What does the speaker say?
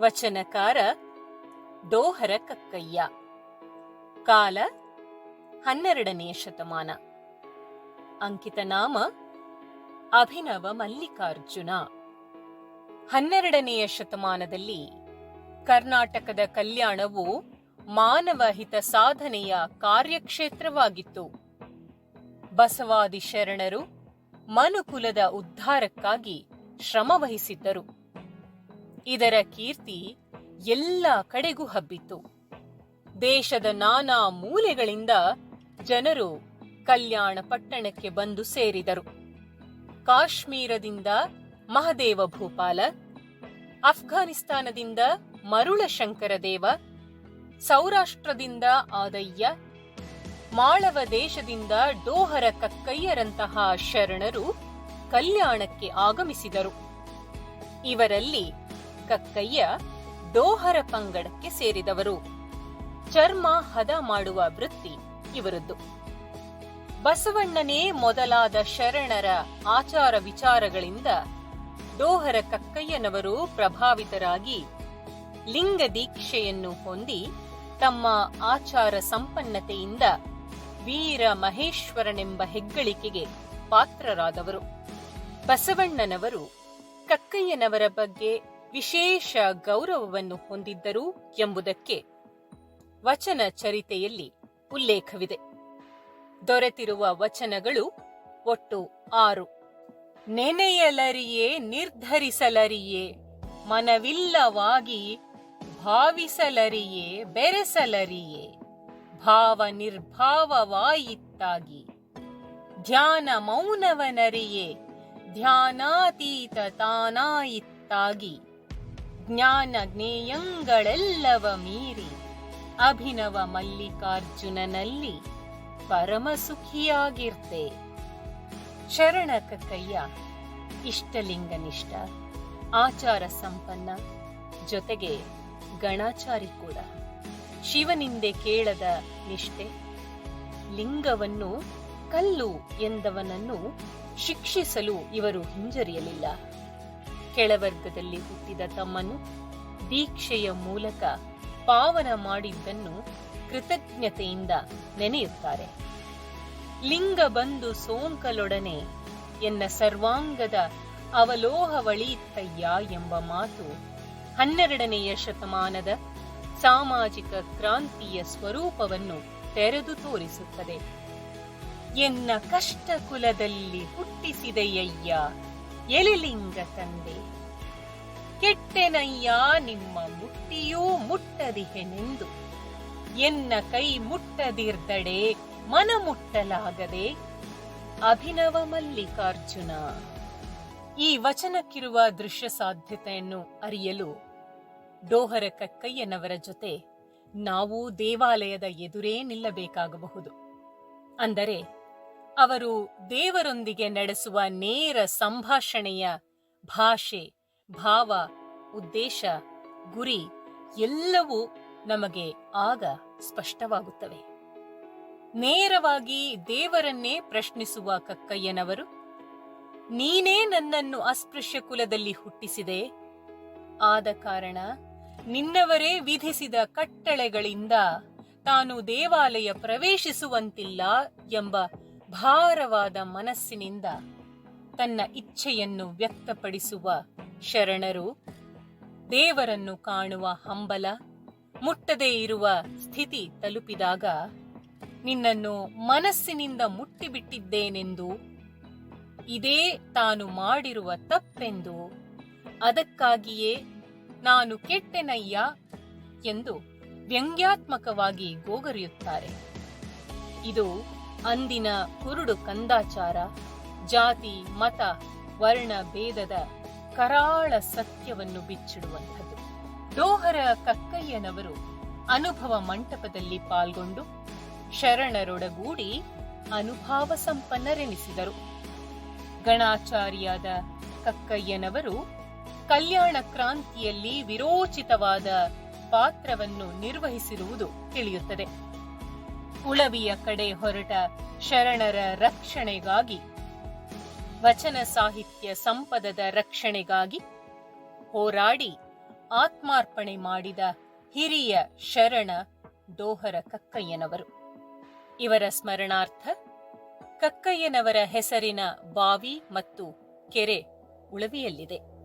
ವಚನಕಾರ ಡೋಹರ ಕಕ್ಕಯ್ಯ. ಕಾಲ ಹನ್ನೆರಡನೆಯ ಶತಮಾನ. ಅಂಕಿತ ನಾಮ ಅಭಿನವ ಮಲ್ಲಿಕಾರ್ಜುನ. ಹನ್ನೆರಡನೆಯ ಶತಮಾನದಲ್ಲಿ ಕರ್ನಾಟಕದ ಕಲ್ಯಾಣವು ಮಾನವ ಹಿತ ಸಾಧನೆಯ ಕಾರ್ಯಕ್ಷೇತ್ರವಾಗಿತ್ತು. ಬಸವಾದಿ ಶರಣರು ಮನುಕುಲದ ಉದ್ಧಾರಕ್ಕಾಗಿ ಶ್ರಮವಹಿಸಿದ್ದರು. ಇದರ ಕೀರ್ತಿ ಎಲ್ಲ ಕಡೆಗೂ ಹಬ್ಬಿತ್ತು. ದೇಶದ ನಾನಾ ಮೂಲೆಗಳಿಂದ ಜನರು ಕಲ್ಯಾಣ ಪಟ್ಟಣಕ್ಕೆ ಬಂದು ಸೇರಿದರು. ಕಾಶ್ಮೀರದಿಂದ ಮಹದೇವ ಭೂಪಾಲ, ಅಫ್ಘಾನಿಸ್ತಾನದಿಂದ ಮರುಳ ಶಂಕರದೇವ ಸೌರಾಷ್ಟ್ರದಿಂದ ಆದಯ್ಯ, ಮಾಳವ ದೇಶದಿಂದ ಡೋಹರ ಕಕ್ಕಯ್ಯರಂತಹ ಶರಣರು ಕಲ್ಯಾಣಕ್ಕೆ ಆಗಮಿಸಿದರು. ಇವರಲ್ಲಿ ಕಕ್ಕಯ್ಯ ಡೋಹರ ಪಂಗಡಕ್ಕೆ ಸೇರಿದವರು. ಚರ್ಮ ಹದ ಮಾಡುವ ವೃತ್ತಿ ಇವರದ್ದು. ಬಸವಣ್ಣನೇ ಮೊದಲಾದ ಶರಣರ ಆಚಾರ ವಿಚಾರಗಳಿಂದ ಡೋಹರ ಕಕ್ಕಯ್ಯನವರು ಪ್ರಭಾವಿತರಾಗಿ ಲಿಂಗ ದೀಕ್ಷೆಯನ್ನು ಹೊಂದಿ ತಮ್ಮ ಆಚಾರ ಸಂಪನ್ನತೆಯಿಂದ ವೀರ ಮಹೇಶ್ವರನೆಂಬ ಹೆಗ್ಗಳಿಕೆಗೆ ಪಾತ್ರರಾದವರು. ಬಸವಣ್ಣನವರು ಕಕ್ಕಯ್ಯನವರ ಬಗ್ಗೆ ವಿಶೇಷ ಗೌರವವನ್ನು ಹೊಂದಿದ್ದರು ಎಂಬುದಕ್ಕೆ ವಚನ ಚರಿತೆಯಲ್ಲಿ ಉಲ್ಲೇಖವಿದೆ. ದೊರೆತಿರುವ ವಚನಗಳು ಒಟ್ಟು ಆರು. ನೆನೆಯಲರಿಯೇ, ನಿರ್ಧರಿಸಲರಿಯೇ, ಮನವಿಲ್ಲವಾಗಿ ಭಾವಿಸಲರಿಯೇ, ಬೆರೆಸಲರಿಯೇ ಭಾವ ನಿರ್ಭಾವವಾಯಿತ್ತಾಗಿ ಧ್ಯಾನ ಮೌನವನರಿಯೇ, ಧ್ಯಾನಾತೀತ ತಾನಾಯಿತ್ತಾಗಿ. ಜ್ಞಾನ ಜ್ಞೇಯಂಗಳೆಲ್ಲವ ಮೀರಿ ಅಭಿನವ ಮಲ್ಲಿಕಾರ್ಜುನನಲ್ಲಿ ಪರಮ ಸುಖಿಯಾಗಿರ್ತೆ ಶರಣ ಕಕ್ಕಯ್ಯ, ಇಷ್ಟಲಿಂಗನಿಷ್ಠ ಆಚಾರ ಸಂಪನ್ನ ಜೊತೆಗೆ ಗಣಾಚಾರಿ ಕೂಡ. ಶಿವನಿಂದೆ ಕೇಳದ ನಿಷ್ಠೆ, ಲಿಂಗವನ್ನು ಕಲ್ಲು ಎಂದವನನ್ನು ಶಿಕ್ಷಿಸಲು ಇವರು ಹಿಂಜರಿಯಲಿಲ್ಲ. ಕೆಳವರ್ಗದಲ್ಲಿ ಹುಟ್ಟಿದ ತಮ್ಮನ್ನು ದೀಕ್ಷೆಯ ಮೂಲಕ ಪಾವನ ಮಾಡಿದ್ದನ್ನು ಕೃತಜ್ಞತೆಯಿಂದ ನೆನೆಯುತ್ತಾರೆ. ಲಿಂಗ ಬಂದು ಸೋಂಕಲೊಡನೆ ಎನ್ನ ಸರ್ವಾಂಗದ ಅವಲೋಹವಳೀತಯ್ಯ ಎಂಬ ಮಾತು ಹನ್ನೆರಡನೆಯ ಶತಮಾನದ ಸಾಮಾಜಿಕ ಕ್ರಾಂತಿಯ ಸ್ವರೂಪವನ್ನು ತೆರೆದು ತೋರಿಸುತ್ತದೆ. ಎನ್ನ ಕಷ್ಟ ಕುಲದಲ್ಲಿ ಹುಟ್ಟಿಸಿದೆಯಯ್ಯ ಎಲಿಲಿಂಗ ತಂದೆ. ಕೆಟ್ಟೆನಯ್ಯ ನಿಮ್ಮ ಮುಟ್ಟಿಯೂ ಮುಟ್ಟದಿಹೆನೆಂದು. ಎನ್ನ ಕೈ ಮುಟ್ಟದಿರ್ದಡೆ ಮನ ಮುಟ್ಟಲಾಗದೆ. ಅಭಿನವ ಮಲ್ಲಿಕಾರ್ಜುನ. ಈ ವಚನಕ್ಕಿರುವ ದೃಶ್ಯ ಸಾಧ್ಯತೆಯನ್ನು ಅರಿಯಲು ಡೋಹರ ಕಕ್ಕಯ್ಯನವರ ಜೊತೆ ನಾವು ದೇವಾಲಯದ ಎದುರೇ ನಿಲ್ಲಬೇಕಾಗಬಹುದು. ಅಂದರೆ ಅವರು ದೇವರೊಂದಿಗೆ ನಡೆಸುವ ನೇರ ಸಂಭಾಷಣೆಯ ಭಾಷೆ, ಭಾವ, ಉದ್ದೇಶ, ಗುರಿ ಎಲ್ಲವೂ ನಮಗೆ ಆಗ ಸ್ಪಷ್ಟವಾಗುತ್ತವೆ. ನೇರವಾಗಿ ದೇವರನ್ನೇ ಪ್ರಶ್ನಿಸುವ ಕಕ್ಕಯ್ಯನವರು, ನೀನೇ ನನ್ನನ್ನು ಅಸ್ಪೃಶ್ಯ ಕುಲದಲ್ಲಿ ಹುಟ್ಟಿಸಿದೆ. ಆದ ಕಾರಣ ನಿನ್ನವರೇ ವಿಧಿಸಿದ ಕಟ್ಟಳೆಗಳಿಂದ ತಾನು ದೇವಾಲಯ ಪ್ರವೇಶಿಸುವಂತಿಲ್ಲ ಎಂಬ ಭಾರವಾದ ಮನಸ್ಸಿನಿಂದ ತನ್ನ ಇಚ್ಛೆಯನ್ನು ವ್ಯಕ್ತಪಡಿಸುವ ಶರಣರು, ದೇವರನ್ನು ಕಾಣುವ ಹಂಬಲ, ಮುಟ್ಟದೇ ಇರುವ ಸ್ಥಿತಿ ತಲುಪಿದಾಗ ನಿನ್ನನ್ನು ಮನಸ್ಸಿನಿಂದ ಮುಟ್ಟಿಬಿಟ್ಟಿದ್ದೇನೆಂದು ಇದೇ ತಾನು ಮಾಡಿರುವ ತಪ್ಪೆಂದು ಅದಕ್ಕಾಗಿಯೇ ನಾನು ಕೆಟ್ಟೆನಯ್ಯ ಎಂದು ವ್ಯಂಗ್ಯಾತ್ಮಕವಾಗಿ ಗೋಗರಿಯುತ್ತಾರೆ. ಇದು ಅಂದಿನ ಕುರುಡು ಕಂದಾಚಾರ, ಜಾತಿ, ಮತ, ವರ್ಣ ಭೇದದ ಕರಾಳ ಸತ್ಯವನ್ನು ಬಿಚ್ಚಿಡುವಂಥದ್ದು. ಡೋಹರ ಕಕ್ಕಯ್ಯನವರು ಅನುಭವ ಮಂಟಪದಲ್ಲಿ ಪಾಲ್ಗೊಂಡು ಶರಣರೊಡಗೂಡಿ ಅನುಭಾವ ಸಂಪನ್ನರೆನಿಸಿದರು. ಗಣಾಚಾರ್ಯಾದ ಕಕ್ಕಯ್ಯನವರು ಕಲ್ಯಾಣ ಕ್ರಾಂತಿಯಲ್ಲಿ ವಿರೋಚಿತವಾದ ಪಾತ್ರವನ್ನು ನಿರ್ವಹಿಸಿರುವುದು ತಿಳಿಯುತ್ತದೆ. ಉಳವಿಯ ಕಡೆ ಹೊರಟ ಶರಣರ ರಕ್ಷಣೆಗಾಗಿ, ವಚನ ಸಾಹಿತ್ಯ ಸಂಪದದ ರಕ್ಷಣೆಗಾಗಿ ಹೋರಾಡಿ ಆತ್ಮಾರ್ಪಣೆ ಮಾಡಿದ ಹಿರಿಯ ಶರಣ ಡೋಹರ ಕಕ್ಕಯ್ಯನವರು. ಇವರ ಸ್ಮರಣಾರ್ಥ ಕಕ್ಕಯ್ಯನವರ ಹೆಸರಿನ ಬಾವಿ ಮತ್ತು ಕೆರೆ ಉಳವಿಯಲ್ಲಿದೆ.